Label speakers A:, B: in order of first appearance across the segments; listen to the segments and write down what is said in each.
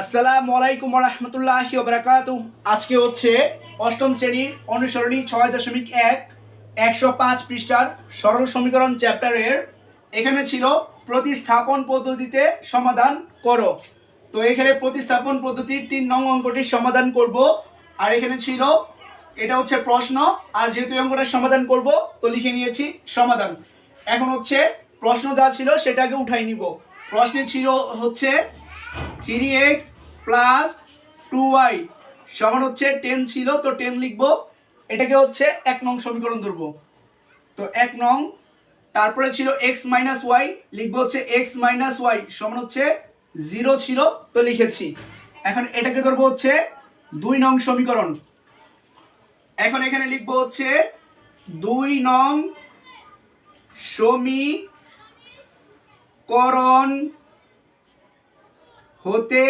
A: আসসালামু আলাইকুম রহমতুল্লাহি ওবরাকাতু আজকে হচ্ছে অষ্টম শ্রেণির অনুসরণী ছয় দশমিক এক, একশো পাঁচ পৃষ্ঠার সরল সমীকরণ চ্যাপ্টারের এখানে ছিল প্রতিস্থাপন পদ্ধতিতে সমাধান করো। তো এখানে প্রতিস্থাপন পদ্ধতির তিন নং অঙ্কটির সমাধান করব। আর এখানে ছিল, এটা হচ্ছে প্রশ্ন, আর যেহেতু এই অঙ্কটার সমাধান করব, তো লিখে নিয়েছি সমাধান। এখন হচ্ছে প্রশ্ন যা ছিল সেটাকে উঠাই নিব। প্রশ্নে ছিল হচ্ছে three x plus two y. সমান হচ্ছে টেন ছিল, তো টেন লিখব। এটাকে হচ্ছে এক নং সমীকরণ ধরবো। তো এক নং, তারপরে ছিল এক্স মাইনাস ওয়াই, লিখব হচ্ছে এক্স মাইনাস ওয়াই সমান হচ্ছে জিরো ছিল, তো লিখেছি। এখন এটাকে ধরবো হচ্ছে দুই নং সমীকরণ। এখন এখানে লিখব হচ্ছে দুই নং সমীকরণ হতে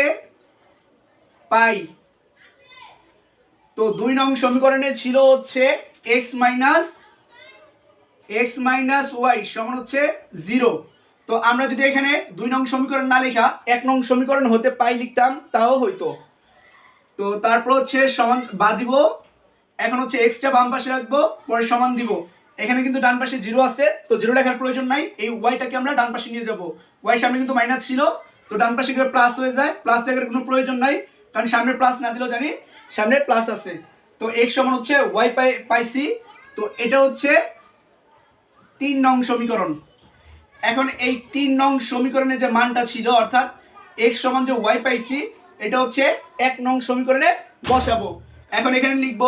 A: পাই। তো দুই নং সমীকরণে ছিল হচ্ছে x minus x minus y সমান হচ্ছে জিরো তো আমরা যদি এখানে দুই নং সমীকরণ না লেখা, এক নং সমীকরণ হতে পাই লিখতাম, তাও হইতো। তো তারপর হচ্ছে সমান বা দিব, এখন হচ্ছে এক্সটা বাম পাশে রাখব, পরে সমান দিব। এখানে কিন্তু ডান পাশে জিরো আছে, তো জিরো লেখার প্রয়োজন নাই, এই ওয়াইটাকে আমরা ডান পাশে নিয়ে যাব। ওয়াই সামনে কিন্তু মাইনাস ছিল তো ডান পাশে গিয়ে প্লাস হয়ে যায়। প্লাস লেখার কোনো প্রয়োজন নাই, কারণ সামনে প্লাস না দিলেও জানি সামনে প্লাস আছে। তো এক্স সমান হচ্ছে ওয়াই পাই পাইছি। তো এটা হচ্ছে তিন নং সমীকরণ। এখন এই তিন নং সমীকরণে যে মানটা ছিল, অর্থাৎ এক্স সমান যে ওয়াই পাইছি, এটা হচ্ছে এক নং সমীকরণে বসাবো। এখন এখানে লিখব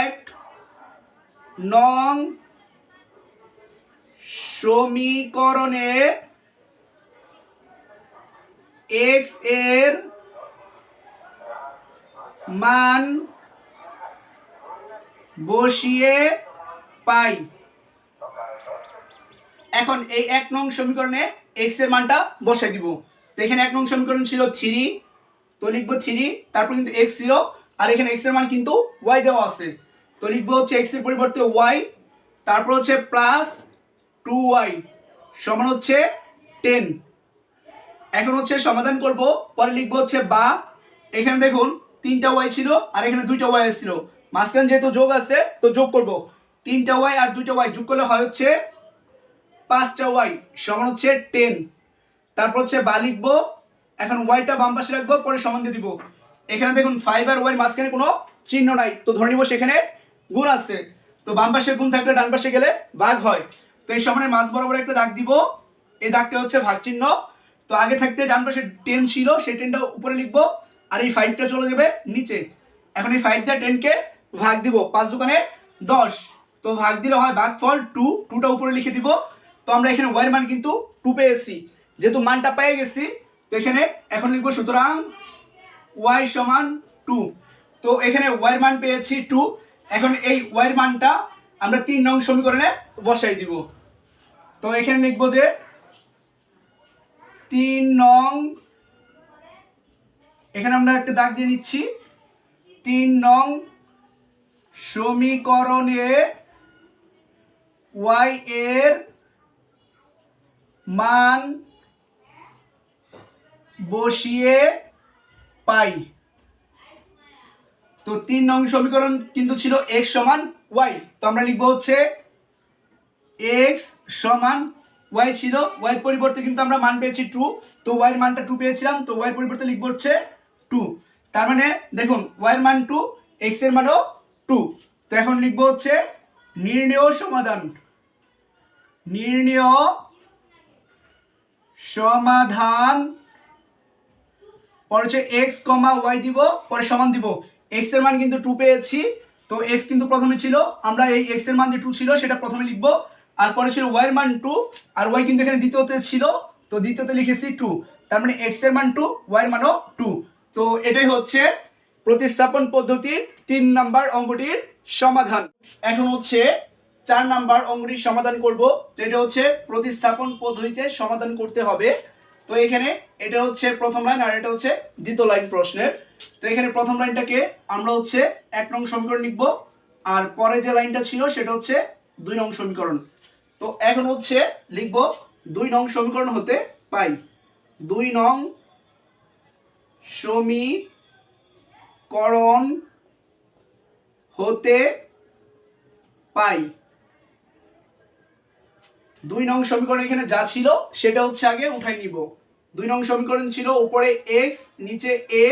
A: এক নং সমীকরণে এক্সের মান বসিয়ে পাই। এখন এই এক নং সমীকরণে এক্সের মানটা বসাই দিব। তো এখানে এক নং সমীকরণ ছিল থ্রি তো লিখব থ্রি তারপর কিন্তু এক্স জিরো আর এখানে এক্সের মান কিন্তু ওয়াই দেওয়া আছে। তো লিখব হচ্ছে এক্সের পরিবর্তে ওয়াই তারপর হচ্ছে প্লাস টু ওয়াই সমান হচ্ছে টেন এখন হচ্ছে সমাধান করব, পরে লিখব হচ্ছে বা। এখানে দেখুন, তিনটা ওয়াই ছিল আর এখানে দুইটা ওয়াই ছিল মাঝখানে যেহেতু যোগ আছে, তো যোগ করব। তিনটা ওয়াই আর দুইটা ওয়াই যোগ করলে হয় হচ্ছে পাঁচটা ওয়াই সমান হচ্ছে টেন তারপর হচ্ছে বা লিখব, এখন ওয়াইটা বাম পাশে রাখব, পরে সমান দিয়ে দিব। এখানে দেখুন ফাইভ আর ওয়াই মাঝখানে কোনো চিহ্ন নাই, তো ধরে নিব সেখানে গুণ আছে। তো বাম পাশে গুণ থাকলে ডান পাশে গেলে ভাগ হয়। তো এই সমানের মাঝ বরাবর একটা দাগ দিব, এই দাগটা হচ্ছে ভাগ চিহ্ন তো আগে থাকতে ডান পাশে টেন ছিল, সেই টেনটা উপরে লিখব, আর এই ফাইভটা চলে যাবে নিচে। এখন এই ফাইভটা টেনকে ভাগ দিব, পাঁচ দোকানে দশ। তো ভাগ দিলে হয় ভাগ ফল টু টুটা উপরে লিখে দিব। তো আমরা এখানে ওয়াইয়ের মান কিন্তু টু পেয়েছি। যেহেতু মানটা পেয়ে গেছি, তো এখানে এখন লিখব সুতরাং ওয়াই সমান টু তো এখানে ওয়াইয়ের মান পেয়েছি টু এখন এই ওয়াইয়ের মানটা আমরা তিন নং সমীকরণে বসাই দিব। তো এখানে লিখব যে তিন নং, এখানে আমরা একটা দাগ দিয়ে নিচ্ছি। তিন নং সমীকরণে ওয়াই এর মান বসিয়ে পাই। তো তিন নং সমীকরণ কিন্তু ছিল এক্স সমান ওয়াই তো আমরা লিখব হচ্ছে এক্স সমান ওয়াই ছিল ওয়াই পরিবর্তে কিন্তু আমরা মান পেয়েছি টু তো ওয়াইয়ের মানটা টু পেয়েছিলাম, তো ওয়াই পরিবর্তে লিখব হচ্ছে টু তার মানে দেখুন ওয়াইয়ের মান টু এক্সের মানও টু তো এখন লিখব হচ্ছে নির্ণেয় সমাধান। নির্ণেয় সমাধান, পরে হচ্ছে এক্স কমা ওয়াই দিব, পরে সমান দিব। এক্সের মান কিন্তু টু পেয়েছি, তো এক্স কিন্তু প্রথমে ছিল, আমরা এই এক্সের মান যে টু ছিল, সেটা প্রথমে লিখব। আর পরে ছিল ওয়াই এর মান টু আর ওয়াই কিন্তু এখানে দ্বিতীয়তে ছিল, তো দ্বিতীয়তে লিখেছি টু তার মানে এক্সের মান টু ওয়াই এর মানও টু তো এটাই হচ্ছে প্রতিস্থাপন পদ্ধতির তিন নাম্বার অঙ্কটির সমাধান। এখন হচ্ছে চার নাম্বার অঙ্কটির সমাধান করব, তো এটা হচ্ছে প্রতিস্থাপন পদ্ধতিতে সমাধান করতে হবে। তো এখানে এটা হচ্ছে প্রথম লাইন আর এটা হচ্ছে দ্বিতীয় লাইন প্রশ্নের। তো এখানে প্রথম লাইনটাকে আমরা হচ্ছে এক নং সমীকরণ লিখব, আর পরে যে লাইনটা ছিল সেটা হচ্ছে দুই নং সমীকরণ। তো এখন হচ্ছে লিখব দুই নং সমীকরণ হতে পাই। দুই নং সমীকরণ হতে পাই। দুই নং সমীকরণ এখানে যা ছিল সেটা হচ্ছে আগে উঠাই নিব। দুই নং সমীকরণ ছিল উপরে এক্স নিচে এ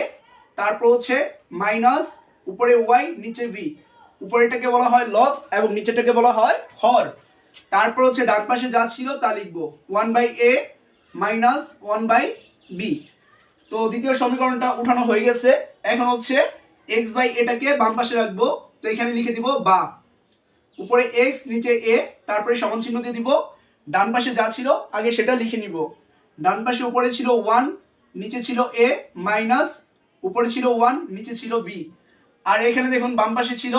A: তারপর হচ্ছে মাইনাস উপরে ওয়াই নিচে ভি উপরেটাকে বলা হয় লব এবং নিচেটাকে বলা হয় হর। তারপর হচ্ছে ডান পাশে যা ছিল তা লিখব one by a minus one by b. তো দ্বিতীয় সমীকরণটা উঠানো হয়ে গেছে। এখন হচ্ছে এক্স বাই এটাকে বাম পাশে রাখব। তো এখানে লিখে দিব বা। উপরে এক্স, নিচে এ, তারপরে সমান চিহ্ন দিয়ে দিব। ডান পাশে যা ছিল, আগে সেটা লিখে নিব। ডান পাশে উপরে ছিল ওয়ান, নিচে ছিল এ, মাইনাস, উপরে ছিল ওয়ান, নিচে ছিল বি। আর এখানে দেখুন, বাম পাশে ছিল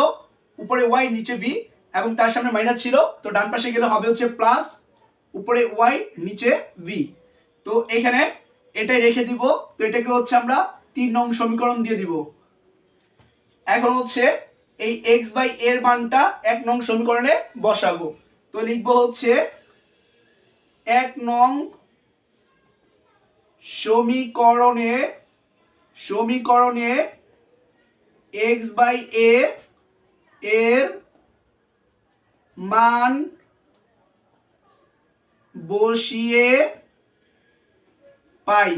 A: উপরে ওয়াই নিচে বি এবং তার সামনে মাইনাস ছিল, তো ডান পাশে গেলে হবে হচ্ছে প্লাস উপরে ওয়াই নিচে ভি তো এখানে এটাই রেখে দিব, তো এটাকে হচ্ছে আমরা তিন নং সমীকরণ দিয়ে দিব। এখন হচ্ছে এই এক্স বাই এর মানটা এক নং সমীকরণে বসাবো। তো লিখব হচ্ছে এক নং সমীকরণে সমীকরণে এক্স বাই এ এর মান বসিয়ে পাই।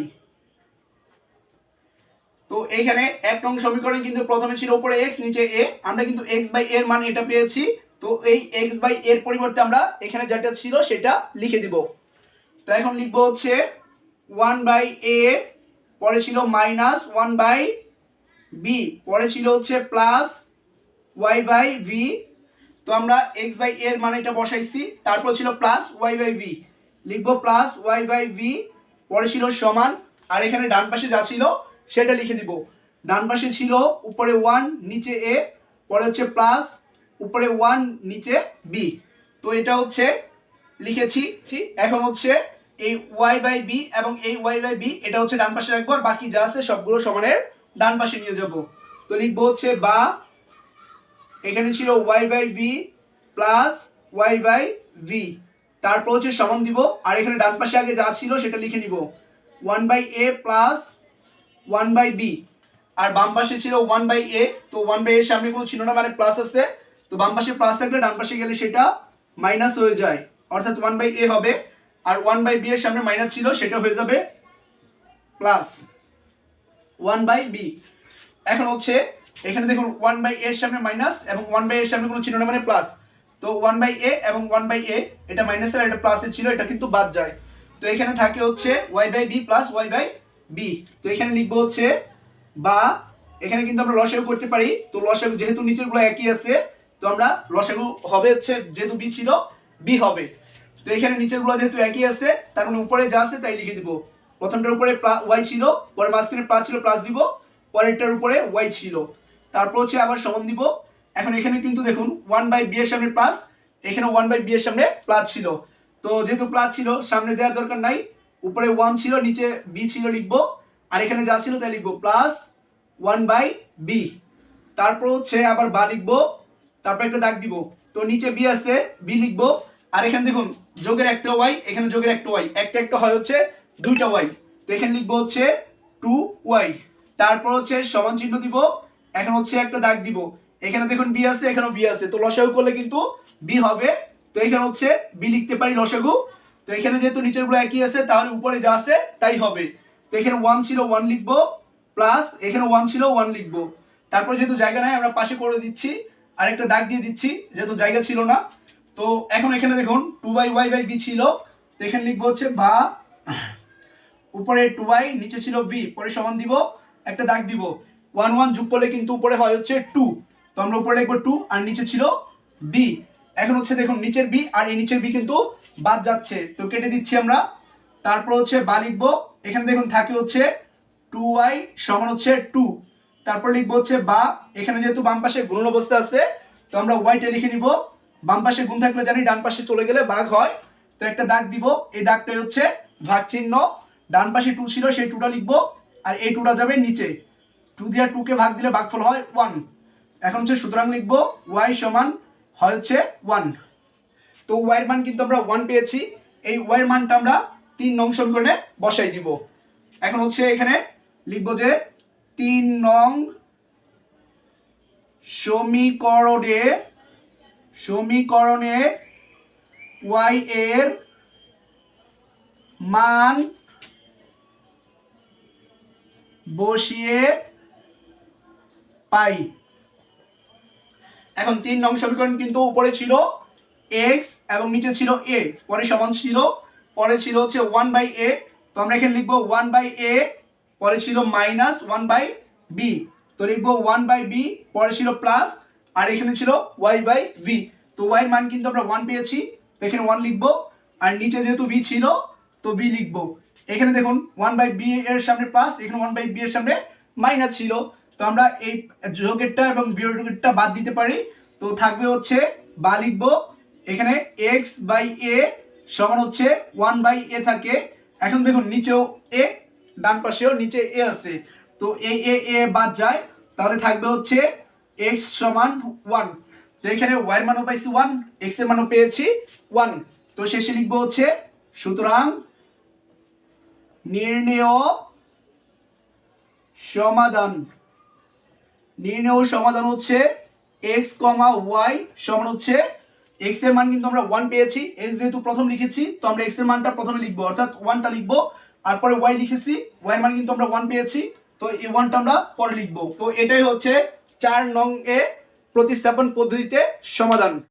A: তো এইখানে এক নং সমীকরণ কিন্তু প্রথমে ছিল উপরে এক্স নিচে এ আমরা কিন্তু এক্স বাই এর মান এটা পেয়েছি। তো এই এক্স বাই এর পরিবর্তে আমরা এখানে যেটা ছিল সেটা লিখে দিব। তো এখন লিখব হচ্ছে ওয়ান বাই এ পরে ছিল মাইনাস ওয়ান বাই বি পরে ছিল হচ্ছে প্লাস ওয়াই বাই ভি তো আমরা এক্স বাই এর মানে এটা বসাইছি, তারপর ছিল প্লাস ওয়াই বাই ভি লিখব প্লাস ওয়াই বাই ভি পরে ছিল সমান, আর এখানে ডান পাশে যা ছিল, সেটা লিখে দিব। ডান পাশে ছিল উপরে ওয়ান নিচে এ পরে হচ্ছে প্লাস উপরে ওয়ান নিচে বি তো এটা হচ্ছে লিখেছি এখন হচ্ছে এই ওয়াই বাই বি এবং এই ওয়াই বাই বি এটা হচ্ছে ডান পাশে রাখব, আর বাকি যা আছে সবগুলো সমানের ডান পাশে নিয়ে যাব। তো লিখব হচ্ছে বা এখানে ছিল y by v plus y by v তারপর হচ্ছে সমান দিব, আর এখানে ডান পাশে আগে যা ছিল সেটা লিখে নিব। One by a plus one by b আর বাম পাশে ছিল ওয়ান বাই এ তো ওয়ান বাই এর সামনে কোনো ছিল না মানে প্লাস আছে। তো বাম পাশে প্লাস থাকলে ডান পাশে গেলে সেটা মাইনাস হয়ে যায়। অর্থাৎ ওয়ান বাই এ হবে, আর ওয়ান বাই বি এর সামনে মাইনাস ছিল, সেটা হয়ে যাবে প্লাস ওয়ান বাই বি এখন হচ্ছে এখানে দেখুন ওয়ান বাই এর সামনে মাইনাস এবং ওয়ান বাই এর সামনে কোনো চিহ্ন না মানে প্লাস তো ওয়ান বাই এ এবং ওয়ান বাই এ এটা মাইনাসের এটা প্লাসের ছিল, এটা কিন্তু বাদ যায়। তো এখানে থাকে হচ্ছে y by b plus y by b তো এখানে লিখব হচ্ছে বা, এখানে কিন্তু আমরা লসাগু করতে পারি। তো লসাগু যেহেতু নিচেরগুলো একই আছে, তো আমরা লসাগু হবে হচ্ছে যেহেতু বি ছিল বি হবে। তো এখানে নিচেরগুলো যেহেতু একই আছে, তার মানে উপরে যা আছে তাই লিখে দিব। প্রথমটার উপরে ওয়াই ছিল, পরে মাঝখানে প্লাস ছিল প্লাস দিব, পরেরটার উপরে ওয়াই ছিল। তারপর হচ্ছে আবার সমান দিব। এখন এখানে কিন্তু দেখুন ওয়ান বাই বি এর সামনে প্লাস এখানে ওয়ান বাই বি এর সামনে প্লাস ছিল। তো যেহেতু প্লাস ছিল, সামনে দেওয়ার দরকার নাই। উপরে ওয়ান ছিল, নিচে বি ছিল লিখব। আর এখানে যা ছিল তাই লিখব প্লাস ওয়ান বাই বি তারপর হচ্ছে আবার বা লিখব, তারপর একটা দাগ দিব। তো নিচে বি আছে বি লিখব। আর এখানে দেখুন, যোগের একটা ওয়াই এখানে যোগের একটা ওয়াই একটা একটা হয় হচ্ছে দুইটা ওয়াই তো এখানে লিখব হচ্ছে টু ওয়াই তারপর হচ্ছে সমান চিহ্ন দিব। এখন হচ্ছে একটা দাগ দিব। এখানে দেখুন বি আছে, এখানেও বি আছে। তো লসাগু করলে কিন্তু বি হবে। তো এখানে হচ্ছে বি লিখতে পারি লসাগু। তো এখানে যেহেতু নিচেরগুলো একই আছে, তাহলে উপরে যা আছে তাই হবে। তো এখানে ওয়ান ছিল ওয়ান লিখব প্লাস এখানে ওয়ান ছিল ওয়ান লিখব। তারপর যেহেতু জায়গা নাই, আমরা পাশে করে দিচ্ছি। আর একটা দাগ দিয়ে দিচ্ছি, যেহেতু জায়গা ছিল না। তো এখন এখানে দেখুন two by y by b ছিল। তো এখানে লিখব হচ্ছে বা, উপরে টু বাই নিচে ছিল বি পরে সমান দিব, একটা দাগ দিব। ওয়ান ওয়ান যোগ করলে কিন্তু উপরে হয় হচ্ছে টু তো আমরা উপরে লিখব টু আর নিচে ছিল বি এখন হচ্ছে দেখুন, নিচের বি আর এই নিচের বি কিন্তু বাদ যাচ্ছে। তো কেটে দিচ্ছি আমরা। তারপর হচ্ছে বা লিখব, এখানে দেখুন থাকে হচ্ছে টু ওয়াই সমান হচ্ছে টু তারপর লিখব হচ্ছে বা, এখানে যেহেতু বাম পাশে গুণন অবস্থা আছে, তো আমরা ওয়াইটে লিখে নিব। বাম পাশে গুণ থাকলে জানি ডান পাশে চলে গেলে বাঘ হয়। তো একটা দাগ দিব, এই দাগটাই হচ্ছে ভাগ চিহ্ন ডান পাশে টু ছিল, সেই টুটা লিখব, আর এই টুটা যাবে নিচে। টু দিয়ে টুকে ভাগ দিলে ভাগফল হয় ওয়ান এখন হচ্ছে সুতরাং লিখব ওয়াই সমান হয় হচ্ছে ওয়ান তো ওয়াইয়ের মান কিন্তু আমরা ওয়ান পেয়েছি। এই ওয়াইয়ের মানটা আমরা তিন নং সমীকরণে বসাই দিব। এখন হচ্ছে এখানে লিখব যে তিন নং সমীকরণে সমীকরণে ওয়াই এর মান বসিয়ে পাই। এখন তিন নং সমীকরণ কিন্তু উপরে ছিল এক্স এবং নিচে ছিল এ পরে সমান ছিল, পরে ছিল হচ্ছে ওয়ান বাই এ তো আমরা এখানে লিখব ওয়ান বাই এ পরে ছিল মাইনাস ওয়ান বাই বি তো লিখব ওয়ান বাই বি পরে ছিল প্লাস আর এখানে ছিল ওয়াই বাই ভি তো ওয়াই মান কিন্তু আমরা ওয়ান পেয়েছি, তো এখানে ওয়ান লিখব, আর নিচে যেহেতু ভি ছিল, তো বি লিখব। এখানে দেখুন ওয়ান বাই বি এর সামনে প্লাস এখানে ওয়ান বাই বি এর সামনে মাইনাস ছিল তো আমরা এই যোগেরটা এবং বিয়োগেরটা বাদ দিতে পারি। তো থাকবে হচ্ছে, বা লিখব, এখানে এক্স বাই এ সমান হচ্ছে ওয়ান বাই এ থাকে। এখন দেখুন, নিচেও এ ডান পাশেও নিচে এ আছে। তো এই এ এ বাদ যায়। তাহলে থাকবে হচ্ছে এক্স সমান ওয়ান তো এখানে ওয়াইয়ের মানও পাইছি ওয়ান এক্সের মানও পেয়েছি ওয়ান তো শেষে লিখব হচ্ছে, সুতরাং নির্ণেয় সমাধান। নির্ণেয় সমাধান হচ্ছে এক্স কমা ওয়াই সমান হচ্ছে এক্সের মান কিন্তু আমরা ওয়ান পেয়েছি এক্স যেহেতু প্রথম লিখেছি, তো আমরা এক্সের মানটা প্রথমে লিখব, অর্থাৎ ওয়ানটা লিখব, তারপরে পরে ওয়াই লিখেছি ওয়াই এর মান কিন্তু আমরা ওয়ান পেয়েছি, তো এই ওয়ানটা আমরা পরে লিখব। তো এটাই হচ্ছে চার নং এ প্রতিস্থাপন পদ্ধতিতে সমাধান।